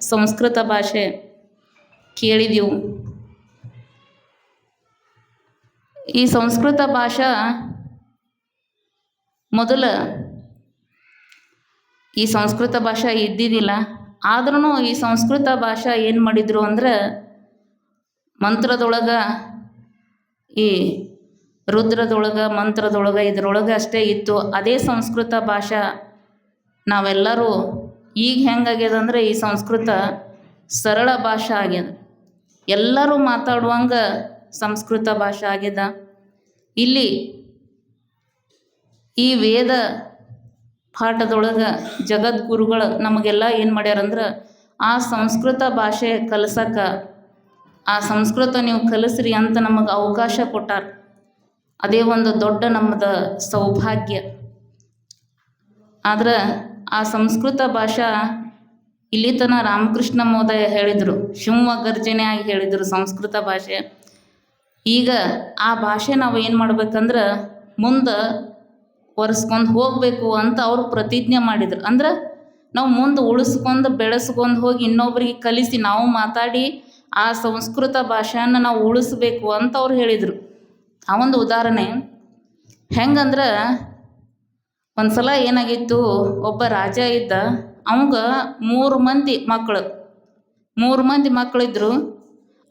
ಸಂಸ್ಕೃತ ಭಾಷೆ ಕೇಳಿದೆವು. ಈ ಸಂಸ್ಕೃತ ಭಾಷಾ ಮೊದಲ ಈ ಸಂಸ್ಕೃತ ಭಾಷಾ ಇದ್ದಿದ್ದಿಲ್ಲ. ಆದ್ರೂ ಈ ಸಂಸ್ಕೃತ ಭಾಷೆ ಏನು ಮಾಡಿದರು ಅಂದ್ರೆ ಮಂತ್ರದೊಳಗೆ ಈ ರುದ್ರದೊಳಗೆ, ಮಂತ್ರದೊಳಗೆ, ಇದರೊಳಗೆ ಅಷ್ಟೇ ಇತ್ತು. ಅದೇ ಸಂಸ್ಕೃತ ಭಾಷಾ ನಾವೆಲ್ಲರೂ ಈಗ ಹೆಂಗಾಗ್ಯದ ಅಂದ್ರೆ ಈ ಸಂಸ್ಕೃತ ಸರಳ ಭಾಷೆ ಆಗ್ಯದ. ಎಲ್ಲರೂ ಮಾತಾಡುವಂಗ ಸಂಸ್ಕೃತ ಭಾಷೆ ಆಗ್ಯದ. ಇಲ್ಲಿ ಈ ವೇದ ಪಾಠದೊಳಗೆ ಜಗದ್ಗುರುಗಳು ನಮಗೆಲ್ಲ ಏನು ಮಾಡ್ಯಾರಂದ್ರೆ ಆ ಸಂಸ್ಕೃತ ಭಾಷೆ ಕಲ್ಸಕ್ಕೆ ಆ ಸಂಸ್ಕೃತ ನೀವು ಕಲಿಸ್ರಿ ಅಂತ ನಮಗೆ ಅವಕಾಶ ಕೊಟ್ಟಾರ. ಅದೇ ಒಂದು ದೊಡ್ಡ ನಮ್ಮದ ಸೌಭಾಗ್ಯ. ಆದ್ರೆ ಆ ಸಂಸ್ಕೃತ ಭಾಷಾ ಇಲ್ಲಿತನ ರಾಮಕೃಷ್ಣ ಮಹೋದಯ ಹೇಳಿದರು ಶಿವ ಆಗಿ ಹೇಳಿದರು ಸಂಸ್ಕೃತ ಭಾಷೆ. ಈಗ ಆ ಭಾಷೆ ನಾವು ಏನು ಮಾಡ್ಬೇಕಂದ್ರೆ ಮುಂದೆ ಒರೆಸ್ಕೊಂಡು ಹೋಗಬೇಕು ಅಂತ ಅವರು ಪ್ರತಿಜ್ಞೆ ಮಾಡಿದ್ರು. ಅಂದ್ರೆ ನಾವು ಮುಂದೆ ಉಳಿಸ್ಕೊಂಡು ಬೆಳೆಸ್ಕೊಂಡು ಹೋಗಿ ಇನ್ನೊಬ್ಬರಿಗೆ ಕಲಿಸಿ ನಾವು ಮಾತಾಡಿ ಆ ಸಂಸ್ಕೃತ ಭಾಷೆಯನ್ನು ನಾವು ಉಳಿಸ್ಬೇಕು ಅಂತ ಅವ್ರು ಹೇಳಿದರು. ಆ ಒಂದು ಉದಾಹರಣೆ, ಹೆಂಗಂದ್ರೆ ಒಂದು ಸಲ ಏನಾಗಿತ್ತು? ಒಬ್ಬ ರಾಜ ಇದ್ದ. ಅವಂಗ ಮೂರು ಮಂದಿ ಮಕ್ಕಳು ಮೂರು ಮಂದಿ ಮಕ್ಕಳಿದ್ರು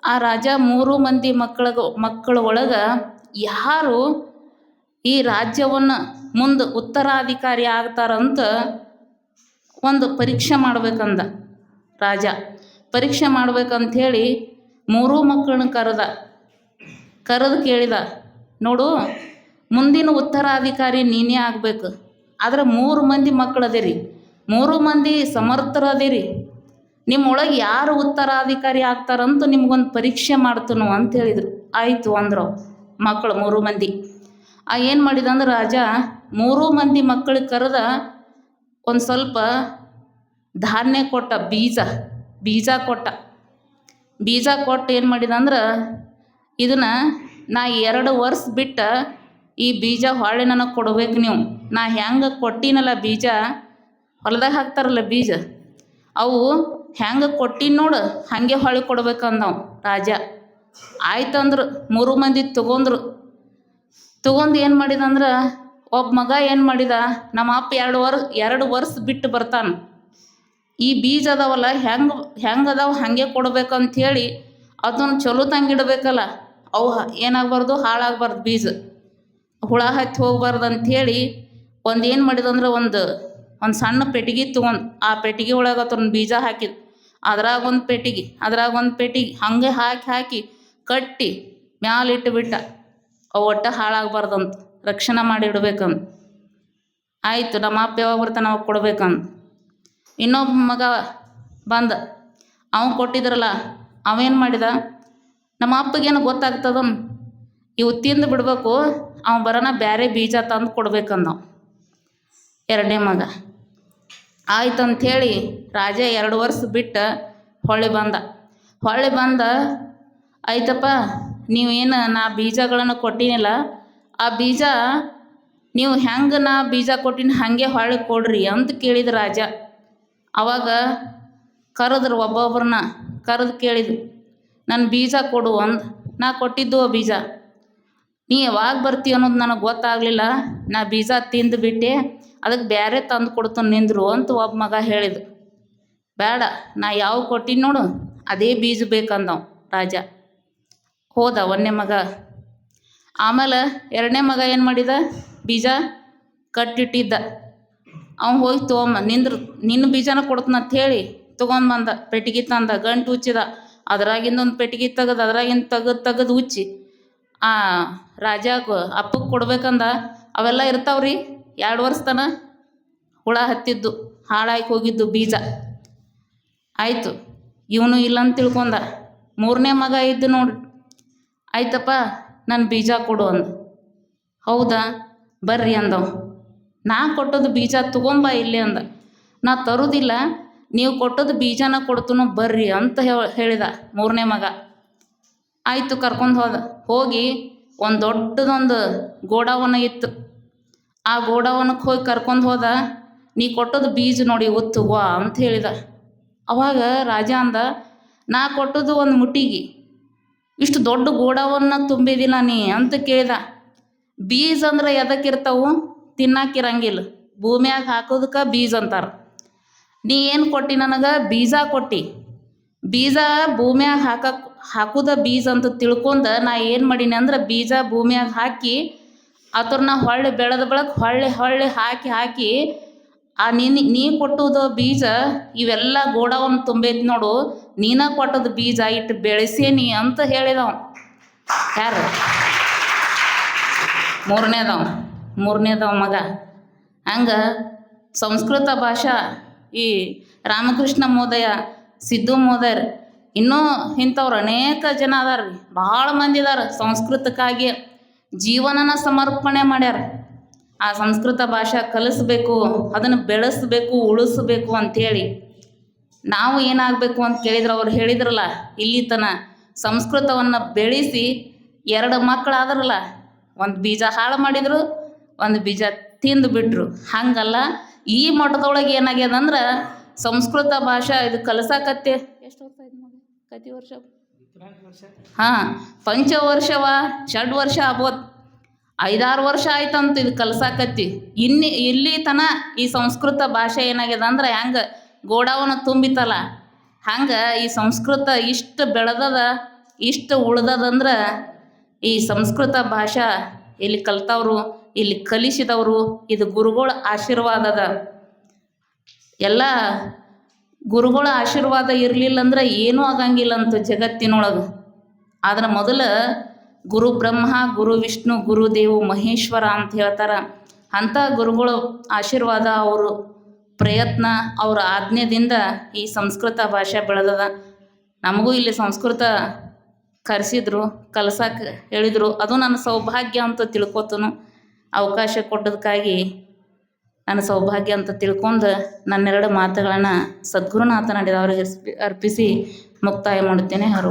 ಆ ರಾಜ ಮೂರು ಮಂದಿ ಮಕ್ಕಳ ಮಕ್ಕಳ ಒಳಗೆ ಯಾರು ಈ ರಾಜ್ಯವನ್ನು ಮುಂದೆ ಉತ್ತರಾಧಿಕಾರಿ ಆಗ್ತಾರಂತ ಒಂದು ಪರೀಕ್ಷೆ ಮಾಡ್ಬೇಕಂದ ರಾಜ. ಪರೀಕ್ಷೆ ಮಾಡ್ಬೇಕಂಥೇಳಿ ಮೂರೂ ಮಕ್ಕಳನ್ನ ಕರೆದ. ಕರೆದು ಕೇಳಿದ, ನೋಡು, ಮುಂದಿನ ಉತ್ತರಾಧಿಕಾರಿ ನೀನೇ ಆಗಬೇಕು. ಆದ್ರೆ ಮೂರು ಮಂದಿ ಮಕ್ಕಳು ಅದೇರಿ. ಮೂರು ಮಂದಿ ಸಮರ್ಥರು ಅದಿರಿ. ನಿಮ್ಮೊಳಗೆ ಯಾರು ಉತ್ತರಾಧಿಕಾರಿ ಆಗ್ತಾರಂತೂ ನಿಮ್ಗೊಂದು ಪರೀಕ್ಷೆ ಮಾಡ್ತನು ಅಂತ ಹೇಳಿದರು. ಆಯಿತು ಅಂದ್ರು ಮಕ್ಕಳು ಮೂರು ಮಂದಿ. ಆ ಏನು ಮಾಡಿದ ಅಂದ್ರೆ ರಾಜ, ಮೂರು ಮಂದಿ ಮಕ್ಕಳು ಕರೆದ ಒಂದು ಸ್ವಲ್ಪ ಧಾನ್ಯ ಕೊಟ್ಟ, ಬೀಜ ಬೀಜ ಕೊಟ್ಟ. ಬೀಜ ಕೊಟ್ಟು ಏನು ಮಾಡಿದ ಅಂದ್ರೆ ಇದನ್ನು ನಾ ಎರಡು ವರ್ಷ ಬಿಟ್ಟು ಈ ಬೀಜ ಹೊಳೆ ನನಗೆ ಕೊಡ್ಬೇಕು ನೀವು. ನಾ ಹೆಂಗೆ ಕೊಟ್ಟಿನಲ್ಲ ಬೀಜ, ಹೊಲದಾಗ ಹಾಕ್ತಾರಲ್ಲ ಬೀಜ, ಅವು ಹೆಂಗೆ ಕೊಟ್ಟಿನ ನೋಡು, ಹಾಗೆ ಹೊಳಿ ಕೊಡ್ಬೇಕಂದವು ರಾಜ. ಆಯ್ತಂದ್ರು, ಮೂರು ಮಂದಿ ತಗೊಂಡ್ರು ತಗೊಂಡು ಏನು ಮಾಡಿದಂದ್ರೆ, ಒಬ್ಬ ಮಗ ಏನು ಮಾಡಿದ, ನಮ್ಮ ಅಪ್ಪ ಎರಡು ವರ್, ಎರಡು ವರ್ಷ ಬಿಟ್ಟು ಬರ್ತಾನೆ. ಈ ಬೀಜ ಅದಾವಲ್ಲ, ಹೆಂಗೆ ಹೆಂಗೆ ಅದಾವ, ಹಾಗೆ ಕೊಡ್ಬೇಕಂಥೇಳಿ ಅದನ್ನು ಚಲೋ ತಂಗಿಡಬೇಕಲ್ಲ ಅವು ಏನಾಗಬಾರ್ದು, ಹಾಳಾಗಬಾರ್ದು ಬೀಜ. ಹುಳ ಹತ್ತಿ ಹೋಗ್ಬಾರ್ದು ಅಂಥೇಳಿ ಒಂದು ಏನು ಮಾಡಿದಂದ್ರೆ ಒಂದು ಒಂದು ಸಣ್ಣ ಪೆಟ್ಟಿಗೆ ತೊಗೊಂಡು ಆ ಪೆಟ್ಟಿಗೆ ಒಳಗೆ ಅದನ್ನ ಬೀಜ ಹಾಕಿದ. ಅದ್ರಾಗ ಒಂದು ಪೆಟ್ಟಿಗೆ, ಅದ್ರಾಗ ಒಂದು ಪೆಟ್ಟಿಗೆ ಹಾಗೆ ಹಾಕಿ ಹಾಕಿ ಕಟ್ಟಿ ಮ್ಯಾಲಿಟ್ಟು ಇಟ್ಟುಬಿಟ್ಟ ಅವು ಒಟ್ಟು ಹಾಳಾಗಬಾರ್ದಂತ, ರಕ್ಷಣೆ ಮಾಡಿ ಇಡ್ಬೇಕಂತ. ಆಯಿತು, ನಮ್ಮ ಅಪ್ಪ ಯಾವಾಗ ಬರ್ತಾನೆ ಅವಾಗ ಕೊಡ್ಬೇಕಂತ. ಇನ್ನೊಬ್ಬ ಮಗ ಬಂದ. ಅವನು ಕೊಟ್ಟಿದ್ರಲ್ಲ ಅವೇನು ಮಾಡಿದ? ನಮ್ಮ ಅಪ್ಪಗೇನು ಗೊತ್ತಾಗ್ತದ? ಇವು ತಿಂದು ಬಿಡಬೇಕು, ಅವ ಬರೋಣ ಬೇರೆ ಬೀಜ ತಂದು ಕೊಡ್ಬೇಕಂದ ಎರಡನೇ ಮಗ. ಆಯ್ತು ಅಂಥೇಳಿ ರಾಜ ಎರಡು ವರ್ಷ ಬಿಟ್ಟು ಹೊಳ್ಳಿ ಬಂದ. ಹೊಳ್ಳಿ ಬಂದ, ಆಯ್ತಪ್ಪ ನೀವೇನು ನಾ ಬೀಜಗಳನ್ನು ಕೊಟ್ಟಿನಿಲ್ಲ. ಆ ಬೀಜ ನೀವು ಹೆಂಗೆ ನಾ ಬೀಜ ಕೊಟ್ಟಿನ ಹಾಗೆ ಹೊಳ್ಳಿ ಕೊಡ್ರಿ ಅಂತ ಕೇಳಿದ ರಾಜ. ಅವಾಗ ಕರೆದ್ರು ಒಬ್ಬೊಬ್ರನ್ನ, ಕರೆದು ಕೇಳಿದ್ರು ನನ್ನ ಬೀಜ ಕೊಡು ಅಂದು. ನಾ ಕೊಟ್ಟಿದ್ದು ಬೀಜ. ನೀ ಯಾವಾಗ ಬರ್ತೀಯ ಅನ್ನೋದು ನನಗೆ ಗೊತ್ತಾಗಲಿಲ್ಲ. ನಾ ಬೀಜ ತಿಂದು ಬಿಟ್ಟೆ. ಅದಕ್ಕೆ ಬೇರೆ ತಂದು ಕೊಡ್ತಾನೆ ನಿಂದ್ರು ಅಂತ ಒಬ್ಬ ಮಗ ಹೇಳಿದ. ಬೇಡ, ನಾ ಯಾವ ಕೊಟ್ಟಿನಿ ನೋಡು, ಅದೇ ಬೀಜ ಬೇಕಂದವ ರಾಜ. ಹೋದ ಒಂದನೇ ಮಗ. ಆಮೇಲೆ ಎರಡನೇ ಮಗ ಏನು ಮಾಡಿದ? ಬೀಜ ಕಟ್ಟಿಟ್ಟಿದ್ದ. ಅವ್ನು ಹೋಗಿ ತೊಗೊಂಬ, ನಿಂದ್ರು ನಿನ್ನ ಬೀಜನ ಕೊಡ್ತಾನ ಅಂತ ಹೇಳಿ ತೊಗೊಂಡು ಬಂದ, ಪೆಟ್ಟಿಗೆ ತಂದ, ಗಂಟು ಉಚ್ಚಿದ. ಅದ್ರಾಗಿಂದ ಒಂದು ಪೆಟ್ಟಿಗೆ ತೆಗೆದು, ಅದರಾಗಿಂದ ತೆಗೆದು ತೆಗೆದು ಉಚ್ಚಿ. ಆ ರಾಜ ಅಪ್ಪಗೆ ಕೊಡ್ಬೇಕಂದ, ಅವೆಲ್ಲ ಇರ್ತಾವ್ರಿ. ಎರಡು ವರ್ಷ ತನ ಹುಳ ಹತ್ತಿದ್ದು, ಹಾಳಾಗಿ ಹೋಗಿದ್ದು ಬೀಜ. ಆಯಿತು, ಇವನು ಇಲ್ಲ ಅಂತ ತಿಳ್ಕೊಂಡ. ಮೂರನೇ ಮಗ ಇದ್ದು ನೋಡಿ. ಆಯ್ತಪ್ಪ ನನ್ನ ಬೀಜ ಕೊಡು ಅಂದ. ಹೌದಾ? ಬರ್ರಿ ಅಂದವ. ನಾ ಕೊಟ್ಟದ್ದು ಬೀಜ ತಗೊಂಬ ಇಲ್ಲಿ ಅಂದ. ನಾ ತರುವುದಿಲ್ಲ ನೀವು ಕೊಟ್ಟದ್ದು ಬೀಜನ ಕೊಡ್ತನು ಬರ್ರಿ ಅಂತ ಹೇಳಿದ ಮೂರನೇ ಮಗ. ಆಯಿತು, ಕರ್ಕೊಂಡು ಹೋದ. ಹೋಗಿ ಒಂದು ದೊಡ್ಡದೊಂದು ಗೋಡಾವನ ಇತ್ತು. ಆ ಗೋಡಾವನಕ್ಕೆ ಹೋಗಿ ಕರ್ಕೊಂಡು ಹೋದ, ನೀ ಕೊಟ್ಟದ್ದು ಬೀಜ ನೋಡಿ ಒತ್ತು ವಾ, ಅಂತ ಹೇಳಿದ. ಅವಾಗ ರಾಜ ಅಂದ, ನಾ ಕೊಟ್ಟದ್ದು ಒಂದು ಮುಟ್ಟಿಗೆ. ಇಷ್ಟು ದೊಡ್ಡ ಗೋಡವನ್ನ ತುಂಬಿದಿಲ್ಲ ನೀ, ಅಂತ ಕೇಳಿದ. ಬೀಜ ಅಂದ್ರೆ ಎದಕ್ಕಿರ್ತಾವು ತಿನ್ನಾಕಿರಂಗಿಲ್ಲ ಭೂಮಿಯಾಗ ಹಾಕೋದಕ್ಕೆ ಬೀಜ ಅಂತಾರೆ. ನೀ ಏನು ಕೊಟ್ಟಿ ನನಗೆ? ಬೀಜ ಕೊಟ್ಟಿ. ಬೀಜ ಭೂಮಿಯಾಗ ಹಾಕ ಹಾಕುದ ಬೀಜ ಅಂತ ತಿಳ್ಕೊಂಡ ನಾ ಏನು ಮಾಡೀನಿ ಅಂದ್ರೆ ಬೀಜ ಭೂಮಿಯಾಗ ಹಾಕಿ ಅದ್ರನ್ನ ಹೊಳ್ಳಿ ಬೆಳೆದ ಬೆಳಕ್ ಹೊಳ್ಳಿ ಹೊಳ್ಳಿ ಹಾಕಿ ಹಾಕಿ ಆ ನೀನು ನೀ ಕೊಟ್ಟುದು ಬೀಜ ಇವೆಲ್ಲ ಗೋಡವನ್ನು ತುಂಬೈತಿ ನೋಡು, ನೀನ ಕೊಟ್ಟದ ಬೀಜ ಇಟ್ಟು ಬೆಳೆಸೇನಿ ಅಂತ ಹೇಳಿದವ. ಯಾರು? ಮೂರನೇದವ ಮೂರನೇದವ ಮಗ. ಹಂಗ ಸಂಸ್ಕೃತ ಭಾಷಾ ಈ ರಾಮಕೃಷ್ಣ ಮೋದಯ ಸಿದ್ದು ಮೋದಯರ್ ಇನ್ನೂ ಇಂಥವ್ರು ಅನೇಕ ಜನ ಅದಾರ ರೀ ಭಾಳ ಮಂದಿ ಇದಾರೆ ಸಂಸ್ಕೃತಕ್ಕಾಗಿ. ಜೀವನನ ಸಮರ್ಪಣೆ ಮಾಡ್ಯಾರ. ಆ ಸಂಸ್ಕೃತ ಭಾಷೆ ಕಲಿಸ್ಬೇಕು, ಅದನ್ನು ಬೆಳೆಸ್ಬೇಕು, ಉಳಿಸ್ಬೇಕು ಅಂಥೇಳಿ ನಾವು ಏನಾಗಬೇಕು ಅಂತ ಕೇಳಿದ್ರೆ ಅವ್ರು ಹೇಳಿದ್ರಲ್ಲ, ಇಲ್ಲಿ ತನ ಸಂಸ್ಕೃತವನ್ನು ಬೆಳೆಸಿ ಎರಡು ಮಕ್ಕಳಾದ್ರಲ್ಲ, ಒಂದು ಬೀಜ ಹಾಳು ಮಾಡಿದ್ರು, ಒಂದು ಬೀಜ ತಿಂದು ಬಿಟ್ರು. ಹಂಗಲ್ಲ, ಈ ಮಠದೊಳಗೆ ಏನಾಗ್ಯದ ಅಂದ್ರೆ ಸಂಸ್ಕೃತ ಭಾಷೆ ಇದು ಕಲಸಾಕತ್ತೆ. ಎಷ್ಟು ವರ್ಷ ಆಯ್ತು ಕತಿ ವರ್ಷ? ಹಾಂ, ಪಂಚವರ್ಷವ ಷಡ್ ವರ್ಷ ಆಗ್ಬೋದು. ಐದಾರು ವರ್ಷ ಆಯ್ತಂತ ಇದು ಕಲ್ಸಾಕತ್ತಿ. ಇನ್ನಿ, ಇಲ್ಲಿ ತನ ಈ ಸಂಸ್ಕೃತ ಭಾಷೆ ಏನಾಗ್ಯದ ಅಂದ್ರೆ ಹೆಂಗೆ ಗೋಡಾವನ ತುಂಬಿತಲ್ಲ, ಹಂಗೆ ಈ ಸಂಸ್ಕೃತ ಇಷ್ಟು ಬೆಳೆದದ, ಇಷ್ಟು ಉಳ್ದದಂದ್ರೆ ಈ ಸಂಸ್ಕೃತ ಭಾಷಾ ಇಲ್ಲಿ ಕಲ್ತವ್ರು, ಇಲ್ಲಿ ಕಲಿಸಿದವರು, ಇದು ಗುರುಗಳ ಆಶೀರ್ವಾದದ. ಎಲ್ಲ ಗುರುಗಳ ಆಶೀರ್ವಾದ ಇರಲಿಲ್ಲ ಅಂದ್ರೆ ಏನೂ ಆಗಂಗಿಲ್ಲ ಅಂತ ಜಗತ್ತಿನೊಳಗೆ. ಆದ್ರೆ ಮೊದಲು ಗುರು ಬ್ರಹ್ಮ, ಗುರು ವಿಷ್ಣು ಗುರುದೇವು ಮಹೇಶ್ವರ ಅಂತ ಹೇಳ್ತಾರೆ. ಅಂಥ ಗುರುಗಳು ಆಶೀರ್ವಾದ ಅವರು ಪ್ರಯತ್ನ, ಅವರ ಆಜ್ಞೆದಿಂದ ಈ ಸಂಸ್ಕೃತ ಭಾಷೆ ಬೆಳೆದದ. ನಮಗೂ ಇಲ್ಲಿ ಸಂಸ್ಕೃತ ಕರೆಸಿದ್ರು ಕಲ್ಸಕ್ಕೆ ಹೇಳಿದರು. ಅದು ನನ್ನ ಸೌಭಾಗ್ಯ ಅಂತ ತಿಳ್ಕೊತನು. ಅವಕಾಶ ಕೊಟ್ಟದಕ್ಕಾಗಿ ನನ್ನ ಸೌಭಾಗ್ಯ ಅಂತ ತಿಳ್ಕೊಂಡು ನನ್ನೆರಡು ಮಾತುಗಳನ್ನು ಸದ್ಗುರುನಾಥ ಅವ್ರಿಗೆ ಅರ್ಪಿಸಿ ಮುಕ್ತಾಯ ಮಾಡುತ್ತೇನೆ. ಹರ